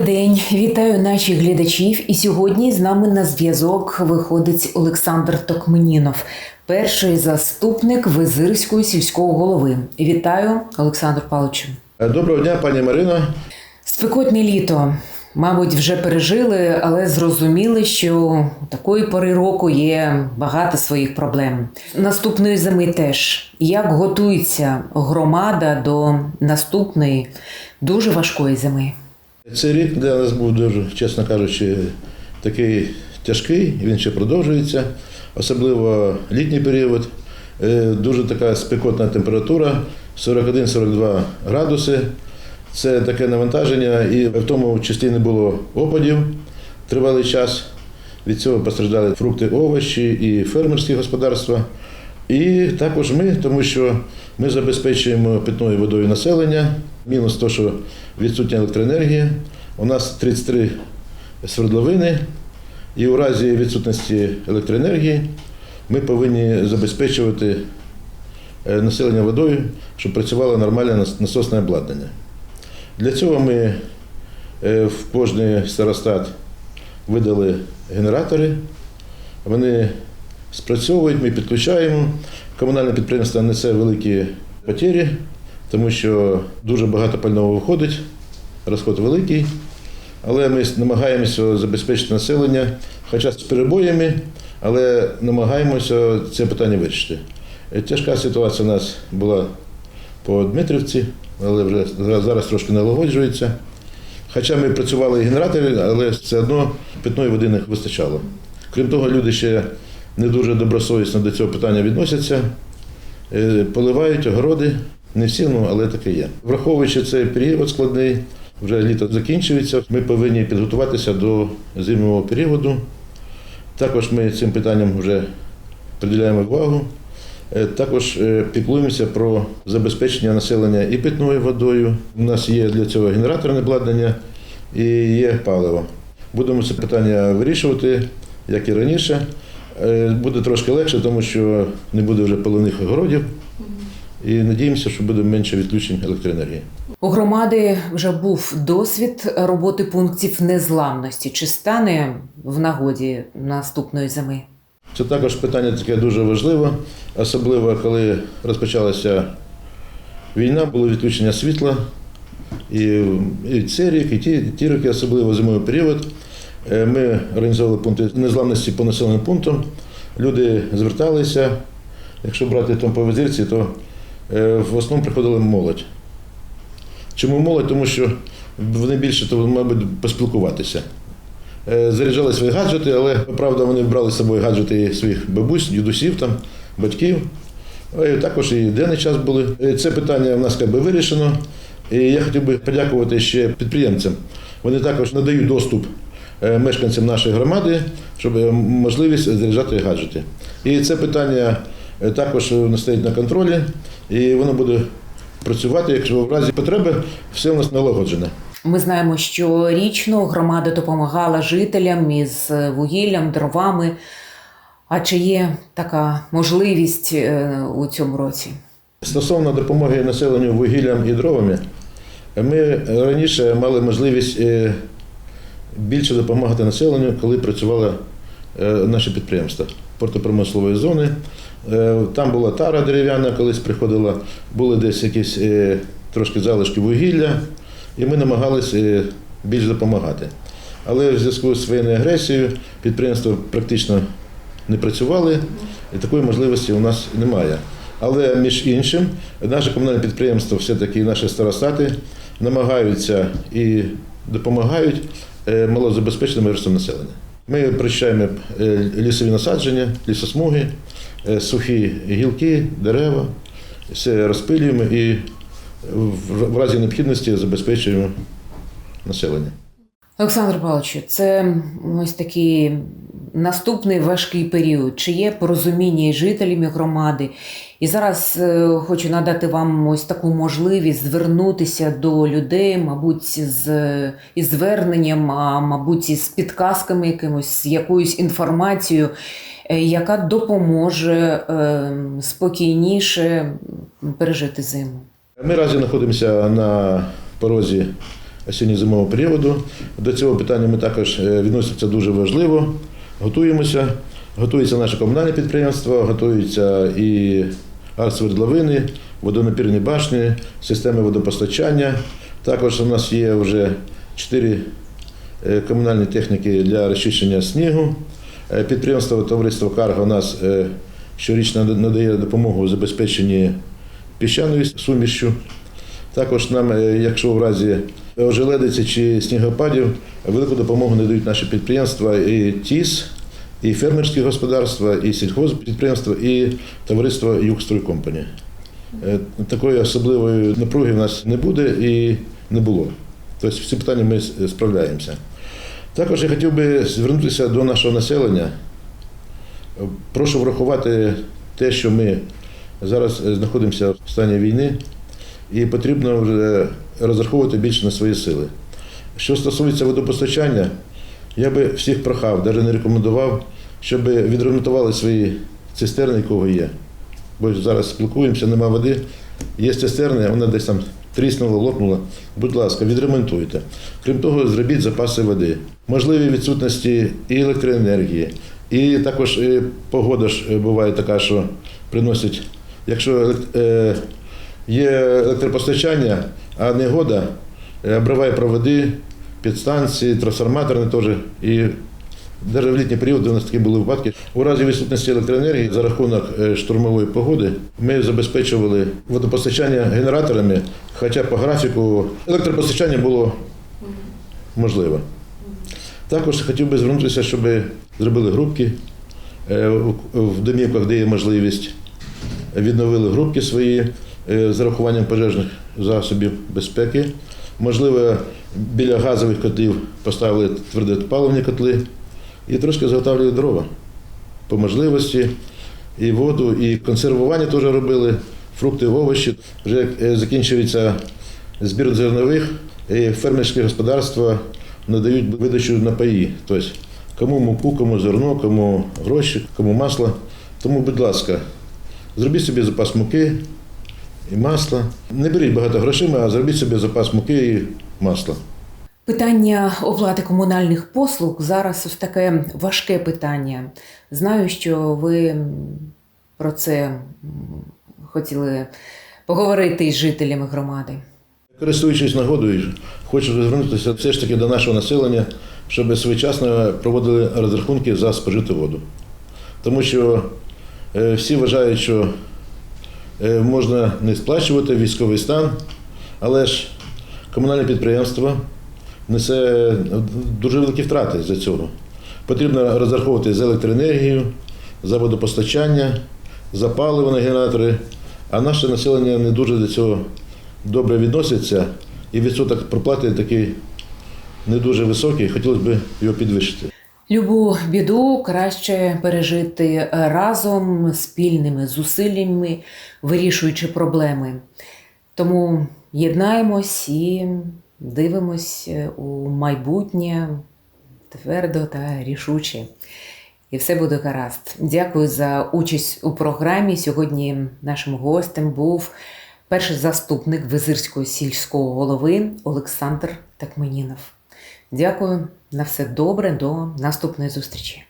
Добрий день, вітаю наших глядачів. І сьогодні з нами на зв'язок виходить Олександр Токменінов, перший заступник Визирського сільського голови. Вітаю, Олександр Павловичу. Доброго дня, пані Марино. Спекотне літо, мабуть, вже пережили, але зрозуміли, що такої пори року є багато своїх проблем. Наступної зими теж. Як готується громада до наступної дуже важкої зими? Цей рік для нас був дуже, чесно кажучи, такий тяжкий, він ще продовжується, особливо літній період. Е, Дуже така спекотна температура 41-42 градуси. Це таке навантаження, і в тому числі не було опадів тривалий час. Від цього постраждали фрукти, овочі і фермерські господарства. І також ми, тому що ми забезпечуємо питною водою населення. Мінус то, що відсутня електроенергія. У нас 33 свердловини, і у разі відсутності електроенергії ми повинні забезпечувати е, населення водою, щоб працювало нормальне насосне обладнання. Для цього ми е, в кожний старостат видали генератори. Вони спрацьовують, ми підключаємо. Комунальне підприємство несе великі потері, тому що дуже багато пального виходить, розход великий. Але ми намагаємося забезпечити населення, хоча з перебоями, але намагаємося це питання вирішити. Е, Тяжка ситуація у нас була по Дмитрівці, але вже зараз трошки налагоджується. Хоча ми працювали і генератори, але все одно питної води не вистачало. Крім того, люди ще не дуже добросовісно до цього питання відносяться, Е, поливають огороди. Не всі, ну, але таке є. Враховуючи цей період складний, вже літо закінчується, ми повинні підготуватися до зимового періоду. Також ми цим питанням вже приділяємо увагу. Е, Також е, піклуємося про забезпечення населення і питною водою. У нас є для цього генераторне обладнання і є паливо. Будемо це питання вирішувати, як і раніше. Е, Буде трошки легше, тому що не буде вже поливних огородів. І надіємося, що буде менше відключень електроенергії. У громади вже був досвід роботи пунктів незламності. Чи стане в нагоді наступної зими? Це також питання таке дуже важливе, особливо коли розпочалася війна, було відключення світла. І, і цей рік, і ті, і ті роки, особливо зимовий період. Е, Ми організовували пункти незламності по населеним пунктам. Люди зверталися. Якщо брати там по визирці, то в основному приходила молодь. Чому молодь? Тому що вони більше, то, мабуть, поспілкуватися. Е, Заряджали свої гаджети, але правда вони брали з собою гаджети своїх бабусь, дідусів, там, батьків. Е, Також і денний час були. Е, Це питання в нас якби вирішено. І я хотів би подякувати ще підприємцям. Вони також надають доступ е, мешканцям нашої громади, щоб е, можливість заряджати гаджети. І це питання е, також е, стоїть на контролі, і воно буде працювати, якщо в разі потреби все у нас налагоджене. Ми знаємо, що річно громада допомагала жителям із вугіллям, дровами. А чи є така можливість е, у цьому році? Стосовно допомоги населенню вугіллям і дровами, ми раніше мали можливість е, більше допомагати населенню, коли працювали е, наші підприємства портопромислової зони. Е, Там була тара дерев'яна, колись приходила, були десь якісь е, трошки залишки вугілля, і ми намагалися е, більш допомагати. Але в зв'язку з воєнною агресією підприємства практично не працювали, і такої можливості у нас немає. Але між іншим, наше комунальне підприємство, все-таки наші старостати намагаються і допомагають е, малозабезпеченим верствам населення. Ми прощаємо е, лісові насадження, лісосмуги, е, сухі гілки, дерева, все розпилюємо і в разі необхідності забезпечуємо населення. Олександр Павлович, це ось такий наступний важкий період. Чи є порозуміння із жителями громади? І зараз е, хочу надати вам ось таку можливість звернутися до людей, мабуть, з із зверненням, а мабуть, із підказками якимось, з якоюсь інформацією, е, яка допоможе е, спокійніше пережити зиму. Ми разі знаходимося на порозі осінньо-зимового періоду. До цього питання ми також відносимося дуже важливо. Готуємося. Готується наше комунальне підприємство, готуються і арсвердловини, водонапірні башні, системи водопостачання. Також у нас є вже чотири е, комунальні техніки для розчищення снігу. Е, Підприємство товариство Карго у нас е, щорічно надає допомогу у забезпеченні піщаною сумішчю. Також нам, якщо в разі ожеледиці чи снігопадів, велику допомогу надають наші підприємства і ТІС, і фермерські господарства, і сільхозпідприємства, і товариство Югстройкомпанії. Е, Такої особливої напруги в нас не буде і не було. Тобто всі питання ми справляємося. Також я хотів би звернутися до нашого населення. Е, Прошу врахувати те, що ми зараз е, знаходимося в стані війни, і потрібно вже розраховувати більше на свої сили. Що стосується водопостачання, я би всіх прохав, навіть не рекомендував, щоб відремонтували свої цистерни, у кого є. Бо зараз спілкуємося, нема води. Є цистерни, вона десь там тріснула, лопнула. Будь ласка, відремонтуйте. Крім того, зробіть запаси води. Можливі відсутності і електроенергії, і також е, погода ж е, буває така, що приносить, якщо е, є електропостачання, а негода е, обриває проводи, підстанції, трансформатори теж. І навіть в літній період у нас такі були випадки. У разі відсутності електроенергії за рахунок е, штурмової погоди ми забезпечували водопостачання генераторами, хоча по графіку електропостачання було можливе. Також хотів би звернутися, щоб зробили групки е, в- домівках, де є можливість, відновили групки свої з урахуванням пожежних засобів безпеки. Можливо, біля газових котлів поставили твердопаливні котли і трошки заготовлювали дрова по можливості. І воду, і консервування теж робили, фрукти, овочі. Вже е, закінчується збір зернових, і фермерські господарства надають видачу напої. Тобто кому муку, кому зерно, кому гроші, кому масло. Тому, будь ласка, зробіть собі запас муки і масла. Не беріть багато грошима, а зробіть собі запас муки і масла. Питання оплати комунальних послуг зараз ось таке важке питання. Знаю, що ви про це хотіли поговорити з жителями громади. Користуючись нагодою, хочу звернутися все ж таки до нашого населення, щоб своєчасно проводили розрахунки за спожиту воду. Тому що е, всі вважають, що можна не сплачувати військовий стан, але ж комунальне підприємство несе дуже великі втрати за цього. Потрібно розраховувати за електроенергію, за водопостачання, за паливо на генератори, а наше населення не дуже до цього добре відноситься, і відсоток проплати такий не дуже високий, хотілося б його підвищити. Любу біду краще пережити разом спільними зусиллями, вирішуючи проблеми. Тому єднаємось і дивимось у майбутнє твердо та рішуче. І все буде гаразд. Дякую за участь у програмі. Сьогодні нашим гостем був перший заступник Визирського сільського голови Олександр Такменінов. Дякую на все добре. До наступної зустрічі.